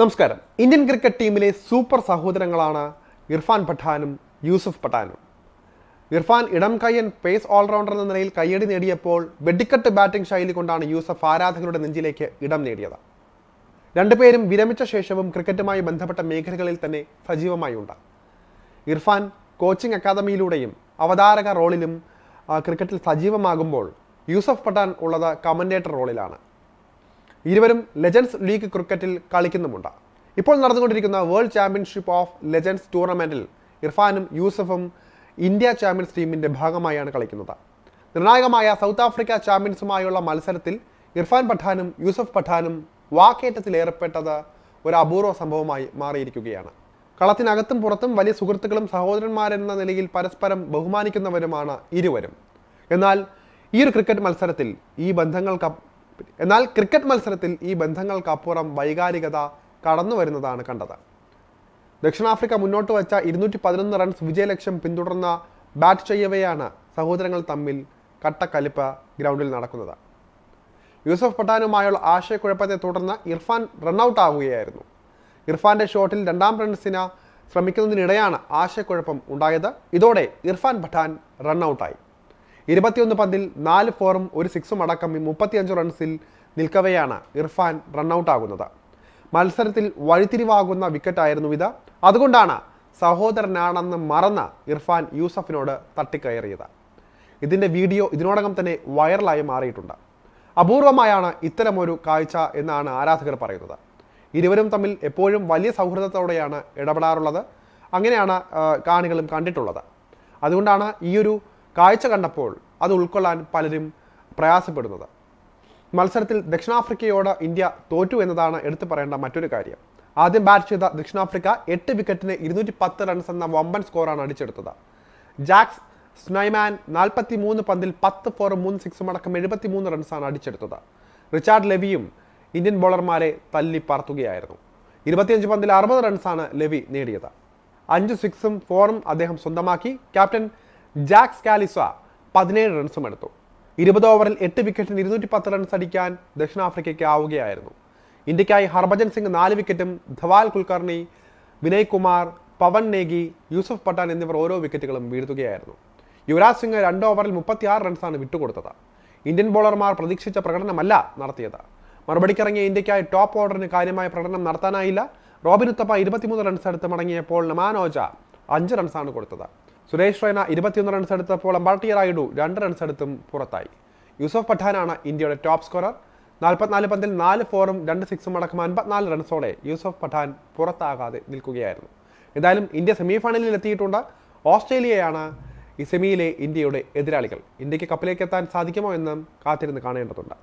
നമസ്കാരം. Indian cricket ടീമിലെ super സഹോദരങ്ങളാണ് ഇർഫാൻ പഠാനും യൂസുഫ് പഠാനും. ഇർഫാൻ ഇടം കയ്യൻ പേസ് ഓൾറൗണ്ടർ എന്ന നിലയിൽ കയ്യടി നേടിയപ്പോൾ വെടിക്കെട്ട് ബാറ്റിംഗ് ശൈലി കൊണ്ടാണ് യൂസഫ് ആരാധകരുടെ നെഞ്ചിലേക്ക് ഇടം നേടിയത്. രണ്ടുപേരും വിരമിച്ച ശേഷവും ക്രിക്കറ്റുമായി ബന്ധപ്പെട്ട മേഖലകളിൽ തന്നെ സജീവമായി ഉണ്ട്. ഇർഫാൻ കോച്ചിങ് അക്കാദമിയിലൂടെയും അവതാരക റോളിലും ക്രിക്കറ്റിൽ സജീവമാകുമ്പോൾ യൂസഫ് പഠാൻ ഉള്ളത് കമന്റേറ്റർ റോളിലാണ്. ഇരുവരും ലെജൻസ് ലീഗ് ക്രിക്കറ്റിൽ കളിക്കുന്നുമുണ്ട്. ഇപ്പോൾ നടന്നുകൊണ്ടിരിക്കുന്ന വേൾഡ് ചാമ്പ്യൻഷിപ്പ് ഓഫ് ലെജൻസ് ടൂർണമെന്റിൽ ഇർഫാനും യൂസഫും ഇന്ത്യ ചാമ്പ്യൻസ് ടീമിന്റെ ഭാഗമായാണ് കളിക്കുന്നത്. നിർണായകമായ സൗത്ത് ആഫ്രിക്ക ചാമ്പ്യൻസുമായുള്ള മത്സരത്തിൽ ഇർഫാൻ പഠാനും യൂസഫ് പഠാനും വാക്കേറ്റത്തിൽ ഏർപ്പെട്ടത് ഒരു അപൂർവ സംഭവമായി മാറിയിരിക്കുകയാണ്. കളത്തിനകത്തും പുറത്തും വലിയ സുഹൃത്തുക്കളും സഹോദരന്മാരെന്ന നിലയിൽ പരസ്പരം ബഹുമാനിക്കുന്നവരുമാണ് ഇരുവരും. എന്നാൽ ഈ ഒരു ക്രിക്കറ്റ് മത്സരത്തിൽ ഈ ബന്ധങ്ങൾക്ക് എന്നാൽ ക്രിക്കറ്റ് മത്സരത്തിൽ ഈ ബന്ധങ്ങൾക്കപ്പുറം വൈകാരികത കടന്നു വരുന്നതാണ് കണ്ടത്. ദക്ഷിണാഫ്രിക്ക മുന്നോട്ട് വച്ച ഇരുന്നൂറ്റി പതിനൊന്ന് റൺസ് വിജയലക്ഷ്യം പിന്തുടർന്ന ബാറ്റ് ചെയ്യവെയാണ് സഹോദരങ്ങൾ തമ്മിൽ കട്ടക്കലിപ്പ് ഗ്രൗണ്ടിൽ നടക്കുന്നത്. യൂസഫ് പട്ടാനുമായുള്ള ആശയക്കുഴപ്പത്തെ തുടർന്ന് ഇർഫാൻ റണ്ണൌട്ട് ആവുകയായിരുന്നു ഇർഫാന്റെ ഷോട്ടിൽ രണ്ടാം റൺസിന് ശ്രമിക്കുന്നതിനിടെയാണ് ആശയക്കുഴപ്പം ഉണ്ടായത്. ഇതോടെ ഇർഫാൻ പഠാൻ റണ്ണൌട്ടായി. ഇരുപത്തിയൊന്ന് പന്തിൽ നാല് ഫോറും ഒരു സിക്സും അടക്കം മുപ്പത്തിയഞ്ച് റൺസിൽ നിൽക്കവെയാണ് ഇർഫാൻ റണ്ണൌട്ട് ആകുന്നത് മത്സരത്തിൽ വഴിത്തിരിവാകുന്ന വിക്കറ്റായിരുന്നു ഇത്. അതുകൊണ്ടാണ് സഹോദരനാണെന്ന് മറന്ന ഇർഫാൻ യൂസഫിനോട് തട്ടിക്കയറിയത്. ഇതിന്റെ വീഡിയോ ഇതിനോടകം തന്നെ വൈറലായി മാറിയിട്ടുണ്ട്. അപൂർവമായാണ് ഇത്തരമൊരു കാഴ്ച എന്നാണ് ആരാധകർ പറയുന്നത്. ഇരുവരും തമ്മിൽ എപ്പോഴും വലിയ സൗഹൃദത്തോടെയാണ് ഇടപെടാറുള്ളത്. അങ്ങനെയാണ് കാണികളും കണ്ടിട്ടുള്ളത്. അതുകൊണ്ടാണ് ഈയൊരു കാഴ്ച കണ്ടപ്പോൾ അത് ഉൾക്കൊള്ളാൻ പലരും പ്രയാസപ്പെടുന്നത്. മത്സരത്തിൽ ദക്ഷിണാഫ്രിക്കയോട് ഇന്ത്യ തോറ്റു എന്നതാണ് എടുത്തു പറയേണ്ട മറ്റൊരു കാര്യം. ആദ്യം ബാറ്റ് ചെയ്ത ദക്ഷിണാഫ്രിക്ക എട്ട് വിക്കറ്റിന് ഇരുന്നൂറ്റി പത്ത് റൺസ് എന്ന വമ്പൻ സ്കോറാണ് അടിച്ചെടുത്തത്. ജാക്സ് സ്നൈമാൻ നാൽപ്പത്തി മൂന്ന് പന്തിൽ പത്ത് ഫോറും മൂന്ന് സിക്സും അടക്കം എഴുപത്തി മൂന്ന് റൺസാണ് അടിച്ചെടുത്തത്. റിച്ചാർഡ് ലെവിയും ഇന്ത്യൻ ബോളർമാരെ തല്ലി പറത്തുകയായിരുന്നു ഇരുപത്തിയഞ്ച് പന്തിൽ അറുപത് റൺസാണ് ലെവി നേടിയത്. അഞ്ച് സിക്സും ഫോറും അദ്ദേഹം സ്വന്തമാക്കി. ക്യാപ്റ്റൻ ജാക്സ് കാലിസ പതിനേഴ് റൺസും എടുത്തു. ഇരുപത് ഓവറിൽ എട്ട് വിക്കറ്റിന് ഇരുന്നൂറ്റി പത്ത് റൺസ് അടിക്കാൻ ദക്ഷിണാഫ്രിക്കയ്ക്ക് ആവുകയായിരുന്നു. ഇന്ത്യക്കായി ഹർഭജൻ സിംഗ് നാല് വിക്കറ്റും ധവാൽ കുൽക്കർണി വിനയ് കുമാർ പവൻ നേഗി യൂസഫ് പട്ടാൻ എന്നിവർ ഓരോ വിക്കറ്റുകളും വീഴ്ത്തുകയായിരുന്നു. യുവരാജ് സിംഗ് രണ്ട് ഓവറിൽ മുപ്പത്തിയാറ് റൺസാണ് വിട്ടുകൊടുത്തത്. ഇന്ത്യൻ ബോളർമാർ പ്രതീക്ഷിച്ച പ്രകടനമല്ല നടത്തിയത്. മറുപടിക്കിറങ്ങിയ ഇന്ത്യക്കായി ടോപ്പ് ഓർഡറിന് കാര്യമായ പ്രകടനം നടത്താനായില്ല. റോബിൻ ഉത്തപ്പ ഇരുപത്തിമൂന്ന് റൺസ് എടുത്ത് മടങ്ങിയപ്പോൾ നമാനോജ അഞ്ച് റൺസാണ് കൊടുത്തത്. സുരേഷ് റൈന ഇരുപത്തിയൊന്ന് റൺസ് എടുത്തപ്പോൾ അമ്പാർട്ടിയ റായിഡു രണ്ട് റൺസ് എടുത്തും പുറത്തായി. യൂസഫ് പഠാനാണ് ഇന്ത്യയുടെ ടോപ്പ് സ്കോറർ നാൽപ്പത്തിനാല് പന്തിൽ നാല് ഫോറും രണ്ട് സിക്സും അടക്കം അൻപത്തിനാല് റൺസോടെ യൂസഫ് പഠാൻ പുറത്താകാതെ നിൽക്കുകയായിരുന്നു. എന്തായാലും ഇന്ത്യ സെമി ഫൈനലിൽ എത്തിയിട്ടുണ്ട്. ഓസ്ട്രേലിയയാണ് ഈ സെമിയിലെ ഇന്ത്യയുടെ എതിരാളികൾ. ഇന്ത്യയ്ക്ക് കപ്പിലേക്ക് എത്താൻ സാധിക്കുമോ എന്നും കാത്തിരുന്ന് കാണേണ്ടതുണ്ട്.